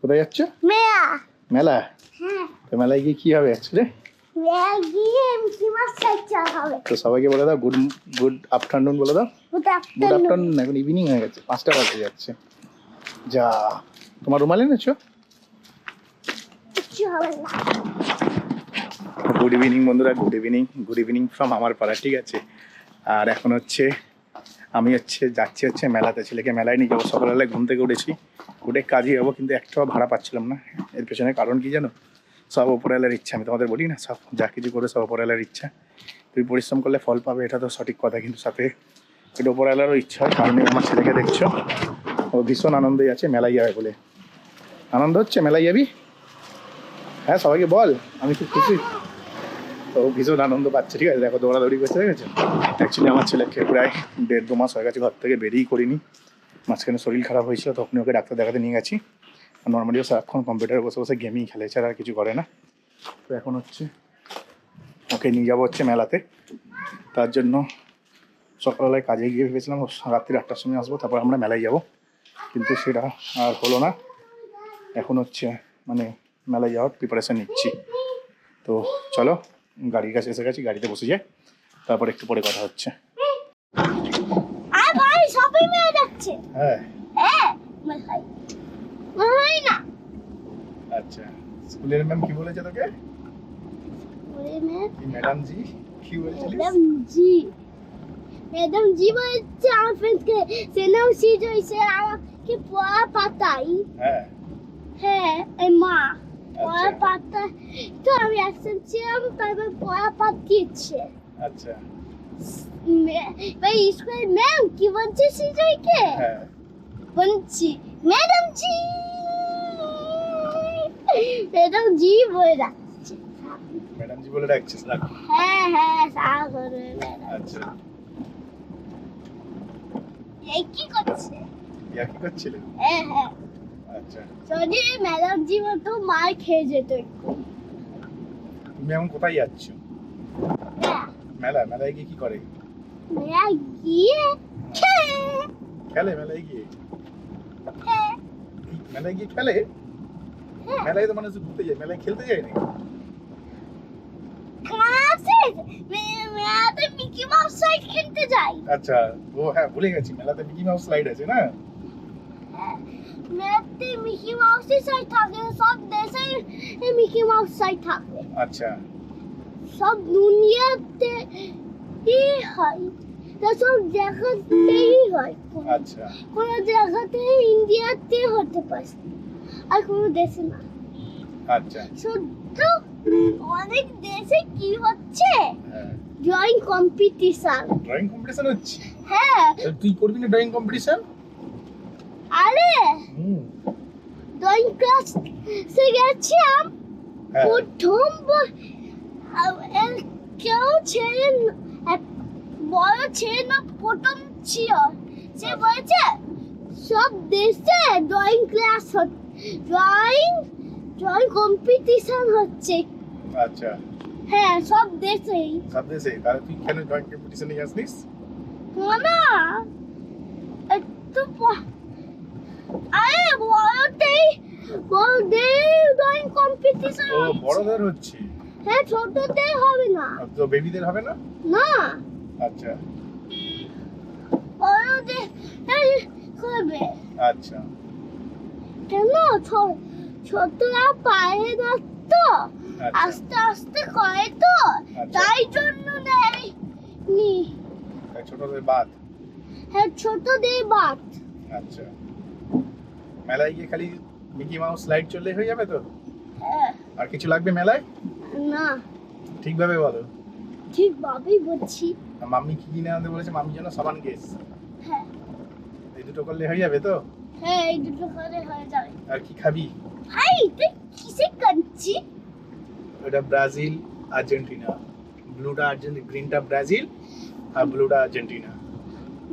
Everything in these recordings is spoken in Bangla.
কোথায় যাচ্ছ? মেয়া মেলা? হ্যাঁ। তো মেলায় গিয়ে কি হবে হবে। তো সবাইকে বলে দাও গুড গুড আফটারনুন বলে দাও। গুড আফটারনুন এখন ইভিনিং হয়ে গেছে পাঁচটা বাজে যাচ্ছে। যা তোমার রুমাল এনেছো? গুড ইভিনিং বন্ধুরা good evening good evening from আমার পাড়া ঠিক আছে। আর এখন হচ্ছে আমি হচ্ছে যাচ্ছি হচ্ছে মেলাতে। ছেলেকে মেলায় নিয়ে যাব। সকালবেলায় ঘুম থেকে উঠেছি। উঠে কাজে যাব কিন্তু একটাও ভাড়া পাচ্ছিলাম না। এর পেছনে কারণ কি জানো? সব ওপরওয়ালার ইচ্ছা। আমি তোমাদের বলি না, সব যা কিছু করে সব ওপরওয়ালার ইচ্ছা। তুই পরিশ্রম করলে ফল পাবে, এটা তো সঠিক কথা। কিন্তু সাথে এটা ওপরওয়ালারও ইচ্ছা হয়, কারণ আমার ছেলেকে দেখছ। ও ভীষণ আনন্দই আছে, মেলায় যাবে বলে। আনন্দ হচ্ছে, মেলায় যাবি? হ্যাঁ সবাইকে বল, আমি খুব খুশি। তো ভীষণ আনন্দ পাচ্ছে, ঠিক আছে? দেখো, দৌড়াদৌড়ি করছে আছে? অ্যাকচুয়ালি আমার ছেলেকে প্রায় দেড় দু মাস হয়ে গেছে, ঘর থেকে বেরিয়েই করিনি। মাঝখানে শরীর খারাপ হয়েছিল, তখনই ওকে ডাক্তার দেখাতে নিয়ে গেছি। আর ও সারাক্ষণ কম্পিউটারে বসে বসে গেমই খেলে, এছাড়া আর কিছু করে না। তো এখন হচ্ছে ওকে নিয়ে যাব হচ্ছে মেলাতে। তার জন্য সকালবেলায় কাজে গিয়ে ভেবেছিলাম রাত্রি আটটার সময় আসব, তারপর আমরা মেলায় যাব। কিন্তু সেটা আর হলো না। এখন হচ্ছে মানে মেলায় যাওয়ার প্রিপারেশন নিচ্ছি। তো চলো গাড়ির কাছে এসে গেছি গাড়িতে বসে যাই। তারপর একটু পরে কথা হচ্ছে। হ্যাঁ। আচ্ছা স্কুলের ম্যাম কি বলেছে তোকে? ওরে মেয়ে কি ম্যাডাম জি? কি বলছিলিস? ম্যাডাম জি। ম্যাডাম জি বলছে আমার ফ্রেন্ডকে সে নাম সিজ হয়েছে আমাকে পড়া পাতাই। হ্যাঁ। হ্যাঁ মা। পড়া আচ্ছা। পাতা তো আমি অ্যাকশন ছিলাম তারপর পড়া পাঠিয়েছে আচ্ছা। ভাই ম্যাম কি বলছে সিজয়কে? হ্যাঁ। বলছি ম্যাডাম জি ম্যাডাম জি বলে ডাকছে। ম্যাডাম জি বলে ডাকছিস রাখ হ্যাঁ হ্যাঁ সাগরে আচ্ছা। এই কি করছে? ইয়া কি করছিলে? হ্যাঁ হ্যাঁ। যদি ম্যাডাম জি মতো মার খেয়ে যেত তুমি এখন কোথায় যাচ্ছ? হ্যাঁ। মেলা মেলায় গিয়ে কি করে? মেয়া গিয়ে খেলে। মেলায় গিয়ে? হ্যাঁ। মেলায় গিয়ে খেলে? হ্যাঁ। মেলায় তো মানুষ ঘুরতে যায় মেলায় খেলতে যায় না ক্লাসে মিকি মাউস সাইড খেলতে যাই। আচ্ছা ও হ্যাঁ ভুলে গেছি মেলাতে মিকি মাউস স্লাইড আছে না? মেয়াতে মিকি মাউসের সাইড থাকে সব দেশে মিকি মাউস সাইড থাকে। আচ্ছা। সব দুনিয়াতে ই হয় তা সব জায়গাতেই হয়। কোনো- আচ্ছা। কোনো জায়গাতে ইন্ডিয়াতে হতে পারে আর কোনো দেশে না। আচ্ছা। শুদ্ধ অনেক দেশে কি হচ্ছে? ড্রয়িং কম্পিটিশন ড্রয়িং কম্পিটিশন হচ্ছে? হ্যাঁ। তুই করবি না ড্রয়িং কম্পিটিশন আরে! হুম। ড্রয়িং ক্লাস গেছিলাম। হ্যাঁ। প্রথম কেউ ছেলে বড় ছেলে না প্রথম ছিল। সে বলেছে সব দেশে drawing class drawing drawing competition হচ্ছে। আচ্ছা। হ্যাঁ সব দেশেই। সব দেশে তাহলে তুই কেন ড্রয়িং কম্পিটিশনে যাসনিস না একটু প- আরে বড়তেই বড়দের ড্রয়িং কম্পিটিশন ও বড়দের হচ্ছে? হ্যাঁ ছোটদের হবে না। তো বেবিদের হবে না? না। আচ্ছা। বড়দের এই হবে। আচ্ছা। কেন? ছোটরা পারে না তো। আচ্ছা। আস্তে আস্তে করে তো। আচ্ছা। তাই জন্য নেই নি। ছোটদের বাদ? হ্যাঁ ছোটদের বাদ। আচ্ছা। মেলায় গিয়ে খালি মিকি মাউস স্লাইড চললে হয়ে যাবে তো? হ্যাঁ। আর কিছু লাগবে মেলায়? না। ঠিকভাবে বলো। ঠিকভাবেই বলছি। মাম্মি কি কিনে আনতে বলেছে? মাম্মি যেন সাবান কেস। হ্যাঁ। এই দুটো করলে হয়ে যাবে তো? হ্যাঁ এই দুটো করে হয়ে যাবে। আর কি খাবি? ভাই তুই কিসে কাঁদছি? ওটা ব্রাজিল আর্জেন্টিনা। ব্লুটা আর্জেন্টিনা গ্রিনটা ব্রাজিল আর ব্লুটা আর্জেন্টিনা।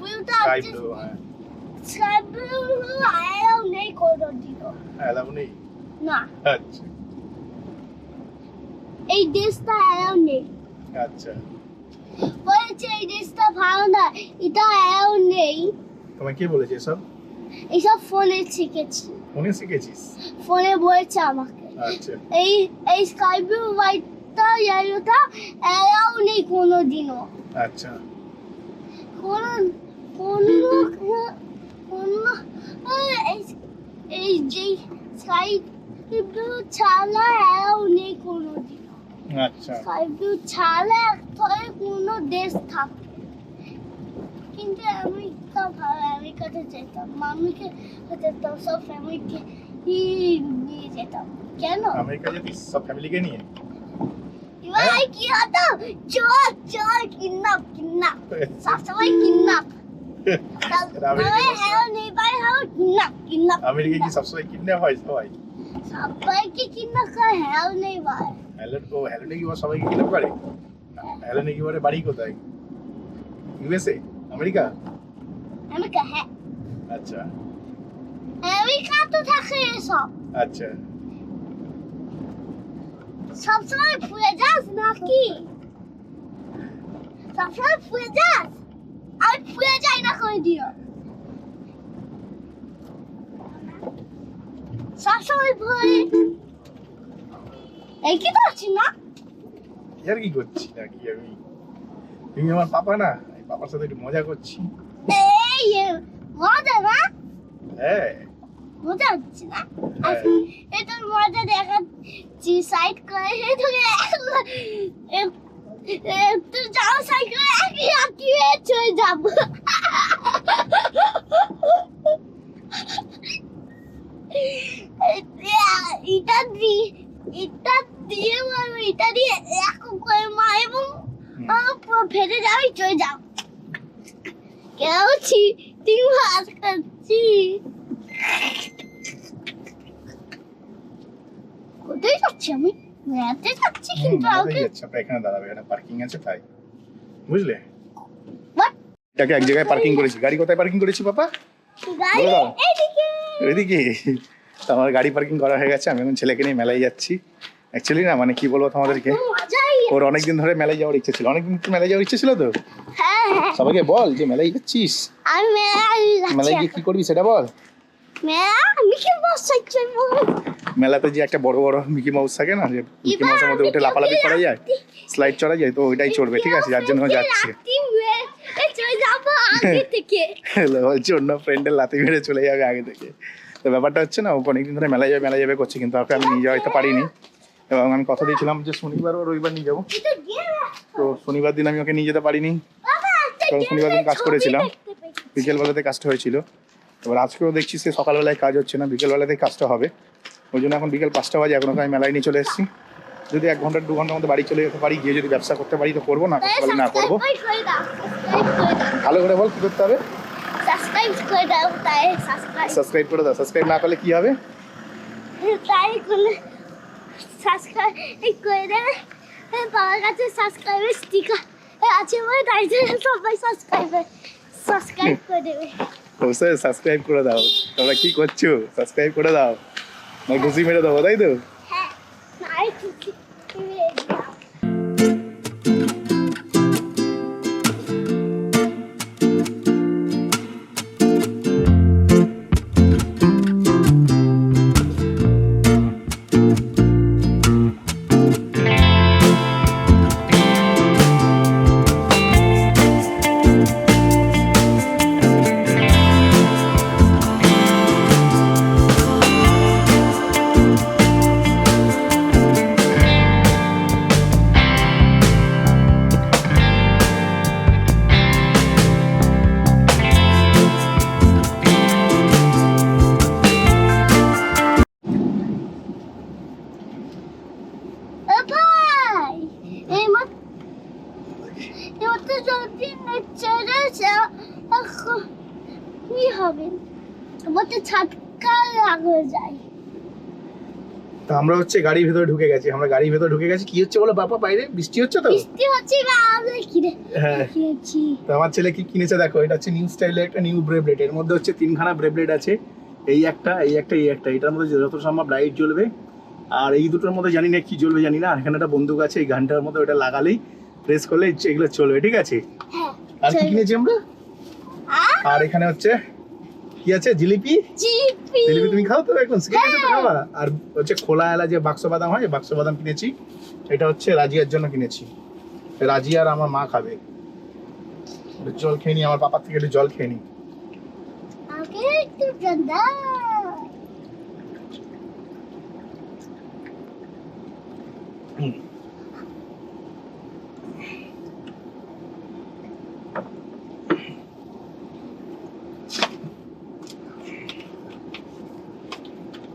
বুলটা স্কাই ব্লু হ্যাঁ আয়াও নেই? কোনো দিন অ্যালাউ নেই না। আচ্ছা। এই দেশটা আয়াও নেই। আচ্ছা। বলেছে এই দেশটা ভালো না এটা আয়াও নেই। তোমায় কে বলেছে সব এইসব ফোনে শিখেছি। ফোনে শিখেছিস? ফোনে বলেছে আমাকে। আচ্ছা। এই এই স্কাই ব্লু হোয়াইটটা ইয়েলোটা নেই আচ্ছা। কোনো কোনো এই এই যে স্কাই ব্লু ছাড়া এরাও নেই কোনো আচ্ছা স্কাই ব্লু ছাড়া একটা কোনো দেশ থাকে কিন্তু আমি তো ভালো আমেরিকাতে যেতাম মামিকে যেতাম সব ফ্যামিলিকে নিয়ে যেতাম কেন আমেরিকা যেতিস সব ফ্যামিলিকে নিয়ে এবার কি হতো চল চল কিডন্যাপ কিডন্যাপ সবসময় কিডন্যাপ সবসময় হ্যাঁ হ্যাঁ আমেরিকা কি সবসময় কিডন্যাপ হয় সবাই? সবাইকে কিডন্যাপ করে হ্যাঁ নেই হ্যালো ও হ্যালো নাকি ওরা সবাইকে কিডন্যাপ করে? হ্যালো নাকি বাড়ি কোথায়? ইউএসএ? আমেরিকা? আমেরিকা হ্যাঁ। আচ্ছা। আমেরিকা তো থাকে এসব আচ্ছা। সবসময় ফুলে যাস নাকি? সবসময় ফুলে যাস আমি ফুলে যাই না করে দিও সবসময় ফুলে এই কি করছি না কি আর কি করছি? নাকি আমি? তুমি আমার পাপা না? আমি পাপার সাথে একটু মজা করছি। এই মজা না? হ্যাঁ। মজা হচ্ছে না? হ্যাঁ। এটা মজা দেখাচ্ছি সাইড করে। তোকে যাও সাইড করে একই একই চলে যাব। এটা দিয়ে এটা দিয়ে মারবো এটা দিয়ে এরকম করে মা এবং আমার পুরো ফেটে যাবে চলে যাও। কেউছি তিন মাস করছি কোথায় যাচ্ছি আমি? মেলাতে যাচ্ছি কিন্তু যাচ্ছে আমরা এখানে দাঁড়াবে পার্কিং আছে তাই। বুঝলে? এটাকে এক জায়গায় পার্কিং করেছি। গাড়ি কোথায় পার্কিং করেছি পাপা? গাড়ি। এদিকে। তো আমার গাড়ি পার্কিং করা হয়ে গেছে আমি এখন ছেলেকে নিয়ে মেলায় যাচ্ছি। অ্যাকচুয়ালি না মানে কি বলব তোমাদেরকে? ওর অনেকদিন ধরে মেলায় যাওয়ার ইচ্ছে ছিল। অনেকদিন মেলায় যাওয়ার ইচ্ছে ছিল তো? হ্যাঁ হ্যাঁ। সবাইকে বল যে মেলায় যাচ্ছিস। মেলায় গিয়ে কি করবি সেটা বল। মেলা? মেলাতে যে একটা বড় বড় মিকি মাউস থাকে না যে মিকি মাউসের মধ্যে উঠে লাফালাফি করা যায় স্লাইড চড়া যায় তো ওইটাই চড়বে ঠিক আছে যার জন্য যাচ্ছে। ফ্রেন্ডের লাথি মেরে চলে যাবে আগে থেকে। তো ব্যাপারটা হচ্ছে না ও অনেকদিন ধরে মেলায় যাবে মেলায় যাবে করছে কিন্তু ওকে আমি নিয়ে যাওয়াতে পারিনি। এবং আমি কথা দিয়েছিলাম যে শনিবার ও রবিবার নিয়ে যাব। তো শনিবার দিন আমি ওকে নিয়ে যেতে পারিনি। কারণ শনিবার দিন কাজ করেছিলাম। বিকেলবেলাতে কাজটা হয়েছিল। এবার আজকেও দেখছি সে সকালবেলায় কাজ হচ্ছে না বিকেলবেলাতেই কাজটা হবে। ওই জন্য এখন বিকেল পাঁচটা বাজে এখন আমি মেলায় নিয়ে চলে এসেছি। যদি এক ঘণ্টা দু ঘণ্টার মধ্যে বাড়ি চলে যেতে পারি গিয়ে যদি ব্যবসা করতে পারি তো করব না করতে পারি না করব। ভালো করে বল কি করতে হবে? সাবস্ক্রাইব করে দাও তাই সাবস্ক্রাইব সাবস্ক্রাইব করে দাও সাবস্ক্রাইব না করলে কি হবে? তাই সাবস্ক্রাইব করে দেবে বাবার কাছে সাবস্ক্রাইবের স্টিকার আছে বলে তাই জন্য সবাই সাবস্ক্রাইব সাবস্ক্রাইব করে দেবে। অবশ্যই সাবস্ক্রাইব করে দাও। তোমরা কি করছ? সাবস্ক্রাইব করে দাও। মানে ঘুষি মেরে দেবো, তাই তো? মতে ছাটকা লাগে যায়। তো আমরা হচ্ছে গাড়ির ভেতরে ঢুকে গেছি। আমরা গাড়ির ভেতরে ঢুকে গেছি। কি হচ্ছে বলো বাবা বাইরে? বৃষ্টি হচ্ছে তো? বৃষ্টি হচ্ছে বা আমি কিনে হ্যাঁ। তো আমার ছেলে কি কিনেছে দেখো এটা হচ্ছে নিউ স্টাইলের একটা নিউ ব্রেবলেট এর মধ্যে হচ্ছে তিনখানা ব্রেবলেট আছে। এই একটা এই একটা এই একটা। এটার মধ্যে যত সম্ভব লাইট জ্বলবে। আর এই দুটোর মধ্যে জানি না কি জ্বলবে জানি না। আর এখানে একটা বন্দুক আছে এই ঘণ্টার মধ্যে ওটা লাগালেই প্রেস করলে এগুলো চলবে ঠিক আছে? হ্যাঁ আর কি কিনেছি আমরা? আর এখানে হচ্ছে কি আছে? জিলিপি? জিলিপি। তুমি খাও তো এখন শিখে গেছো তো খাওয়া আর হচ্ছে খোলা এলা যে বাক্স বাদাম হয় বাক্স বাদাম কিনেছি এটা হচ্ছে রাজিয়ার জন্য কিনেছি। রাজিয়া আর আমার মা খাবে। জল খেয়ে নি আমার পাপার থেকে একটু জল খেয়ে নি। আমাকে একটু ঠান্ডা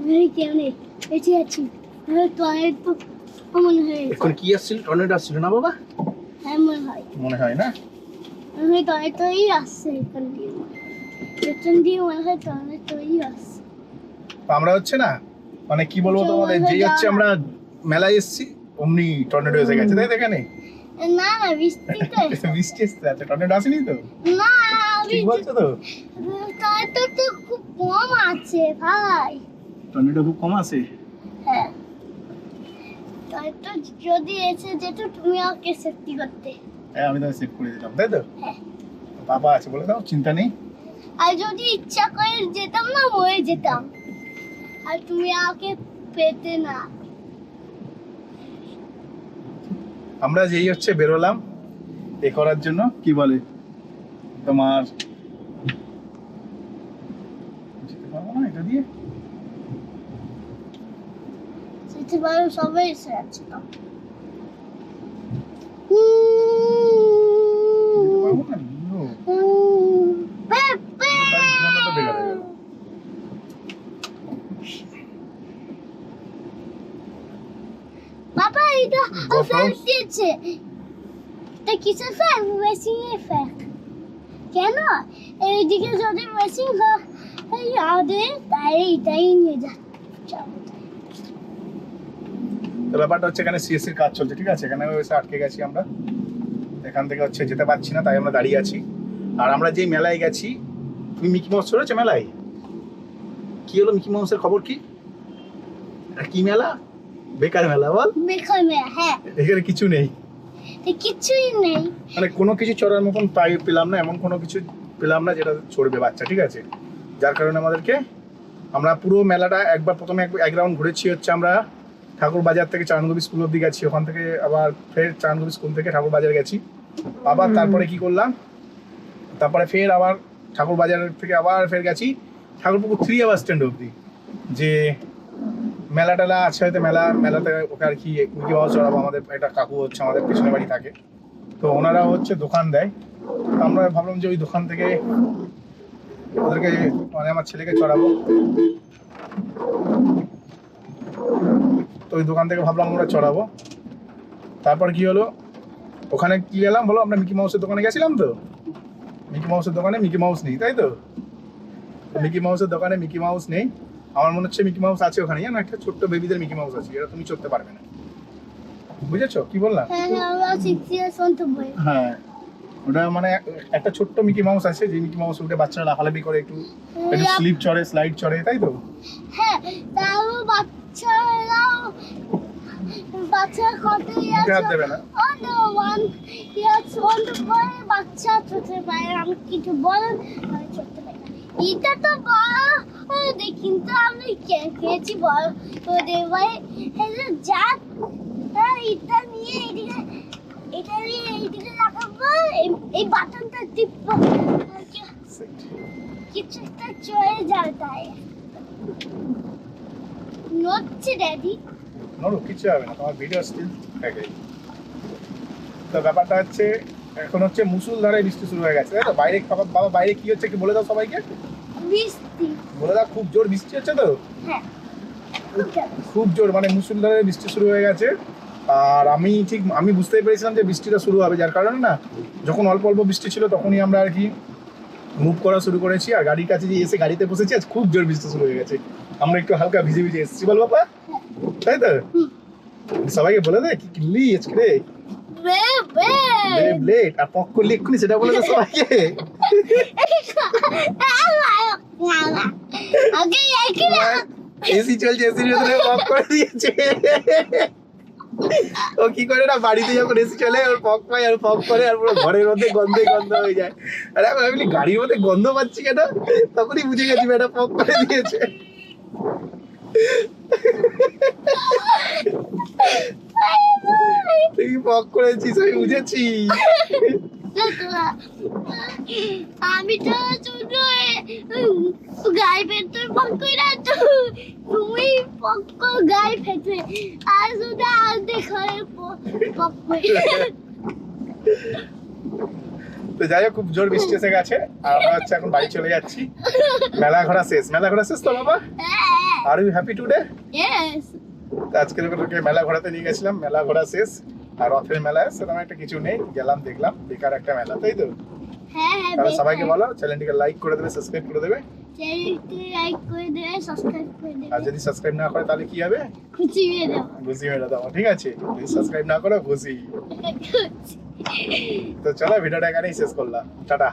বেঁচে আছি। তো মনে হয় এখন কি আসছিল? টর্নেডো আসছিল না বাবা? হ্যাঁ মনে হয়। মনে হয় না? আসছে এখান দিয়ে। পেছন দিয়ে মনে হয় টয়লেটই আসছে। তো আমরা হচ্ছে না মানে কি বলব তোমাদের যেই হচ্ছে আমরা মেলায় এসেছি অমনি টর্নেডো এসে গেছে তাই তো এখানে? না না বৃষ্টি এসছে। আচ্ছা টর্নেডো আসেনি তো? না ঠিক বলছো তো? টয়লেট তো খুব কম আছে ভাই। টর্নেডো খুব কম আসে হ্যাঁ। টয়লেট যদি এসে যেত তুমি আমাকে সেফটি করতে। হ্যাঁ আমি তোমায় সেভ করে দিতাম তাই তো? হ্যাঁ। বাবা আছে বলে দাও চিন্তা নেই। আর যদি ইচ্ছা করে যেতাম না মরে যেতাম। আর তুমি আমাকে পেতে না। আমরা যেই হচ্ছে বেরোলাম এ করার জন্য কি বলে? তোমার যেতে পারব না এটা দিয়ে? সেটা বড় সবাই এসে গেল। বাবা এটা ফ্যাক দিয়েছে। এটা কিসের ফ্যাক মেশিনের ফ্যাক কেন? এইদিকে যদি মেশিন হয় আমাদের তাই এটাই নিয়ে যাচ্ছে তো ব্যাপারটা হচ্ছে এখানে সিএসসির কাজ চলছে ঠিক আছে? এখানে এসে আটকে গেছি আমরা। এখান থেকে হচ্ছে যেতে পারছি না তাই আমরা দাঁড়িয়ে আছি। আর আমরা যেই মেলায় গেছি তুমি মিকি মাউস চলেছো মেলায়? কি হলো মিকি মাউসের খবর কি? কি মেলা? বেকার মেলা বল। বেকার মেয়ে হ্যাঁ। এখানে কিছু নেই। কিছুই নেই। মানে কোনো কিছু চড়ার মতন পাই পেলাম না এমন কোনো কিছু পেলাম না যেটা চড়বে বাচ্চা ঠিক আছে? যার কারণে আমাদেরকে আমরা পুরো মেলাটা একবার প্রথমে এক রাউন্ড ঘুরেছি হচ্ছে আমরা ঠাকুর বাজার থেকে চারণগবি স্কুল অব্দি গেছি। ওখান থেকে আবার ফের চারণগবি স্কুল থেকে ঠাকুর বাজার গেছি। আবার তারপরে কি করলাম? তারপরে ফের আবার ঠাকুর বাজার থেকে আবার ফের গেছি ঠাকুরপুকুর থ্রি আবার স্ট্যান্ড অব্দি যে মেলা টেলা আছে হয়তো মেলা মেলাতে ওকে আর কি মিকি মাউস চড়াবো আমাদের একটা কাকু হচ্ছে আমাদের পেছনে বাড়ি থাকে। তো ওনারা হচ্ছে দোকান দেয়। তো আমরা ভাবলাম যে ওই দোকান থেকে ওদেরকে মানে আমার ছেলেকে চড়াবো। তো ওই দোকান থেকে ভাবলাম আমরা চড়াবো। তারপর কি হলো? ওখানে কি গেলাম বলো আমরা মিকি মাউসের দোকানে গেছিলাম তো। মিকি মাউসের দোকানে মিকি মাউস নেই তাই তো? মিকি মাউসের দোকানে মিকি মাউস নেই। আমার মনে হচ্ছে মিকি মাউস আছে ওখানে জানো একটা ছোট্ট বেবিদের মিকি মাউস আছে এটা তুমি চড়তে পারবে না। বুঝেছ? কি বললাম? হ্যাঁ হ্যাঁ হ্যাঁ ওটা মানে একটা ছোট্ট মিকি মাউস আছে যে মিকি মাউস উঠে বাচ্চারা লাফালাফি করে একটু একটু স্লিপ চড়ে স্লাইড চড়ে তাই তো? হ্যাঁ তাও বাচ্চা কত না। ওয়ান ইয়ার্স বাচ্চা চলতে পারে আমি কিছু বলেন আমি চলতে পারি এটা তো বড় ও, দে- কিন্তু আমি খেয়েছি বড় ভাই যা। এটা নিয়ে এদিকে এটা নিয়ে এইদিকে লাগাবো। এই- বাটনটা টিপবো কিছু একটা চলে যাবে তাই। নড়ছে ড্যাডি নড়ো কিছু হবে না তোমার ভিডিও স্টিল থাকে। তো ব্যাপারটা হচ্ছে এখন হচ্ছে মুসুলধারে বৃষ্টি শুরু হয়ে গেছে তাই তো? বাইরে বাবা বাবা বাইরে কি হচ্ছে কি বলে দাও সবাইকে। বৃষ্টি। বলে দাও খুব জোর বৃষ্টি হচ্ছে তো? হ্যাঁ। খুব জোর মানে মুসুলধারে বৃষ্টি শুরু হয়ে গেছে। আর আমি ঠিক আমি বুঝতেই পেরেছিলাম যে বৃষ্টিটা শুরু হবে যার কারণে না যখন অল্প অল্প বৃষ্টি ছিল তখনই আমরা আর কি মুভ করা শুরু করেছি আর গাড়ির কাছে যে এসে গাড়িতে বসেছি আজ খুব জোর বৃষ্টি শুরু হয়ে গেছে। আমরা একটু হালকা ভিজে ভিজে এসেছি বল বাবা। তাই তো? সবাইকে বলে দে কি কিনলি আজকে রে? ব্লেড আর পক করলি এক্ষুনি সেটা বলে দে সবাইকে। এসি চলছে এসির ভেতরে পক করে দিয়েছে। ও কি করে না, বাড়িতে যখন এসে চলে আর পক পায় আর পক করে, আর পুরো ঘরের মধ্যে গন্ধে গন্ধ হয়ে যায়। আরে আমি ভাবলি, গাড়ির মধ্যে গন্ধ পাচ্ছি কেন? তখনই বুঝে গেছি ম্যাডাম পক করে দিয়েছে। তুই পক করেছিস? আমি বুঝেছি। আমি তো গায়ে করে তো। তুমি পক গায়ে ভেতরে। আর শুধু আর পক তো যাই হোক খুব জোর বৃষ্টি এসে গেছে। আর আমরা হচ্ছে এখন বাড়ি চলে যাচ্ছি। মেলা ঘোরা শেষ। মেলা ঘোরা শেষ তো বাবা? Are you happy today yes আজকে মেলা ঘোরাতে নিয়ে গেছিলাম। মেলা ঘোরা শেষ। আর রথের মেলায় সেরকম একটা কিছু নেই। গেলাম দেখলাম বেকার একটা মেলা তাই তো? হ্যাঁ হ্যাঁ তাহলে সবাইকে বলো চ্যানেলটিকে লাইক করে দেবে সাবস্ক্রাইব করে দেবে। আর যদি সাবস্ক্রাইব না করে তাহলে কি হবে? খুশি মেরে দাও ঠিক আছে। যদি সাবস্ক্রাইব না করো ঘুষি তো চলো ভিডিওটা এখানেই শেষ করলাম। টাটা।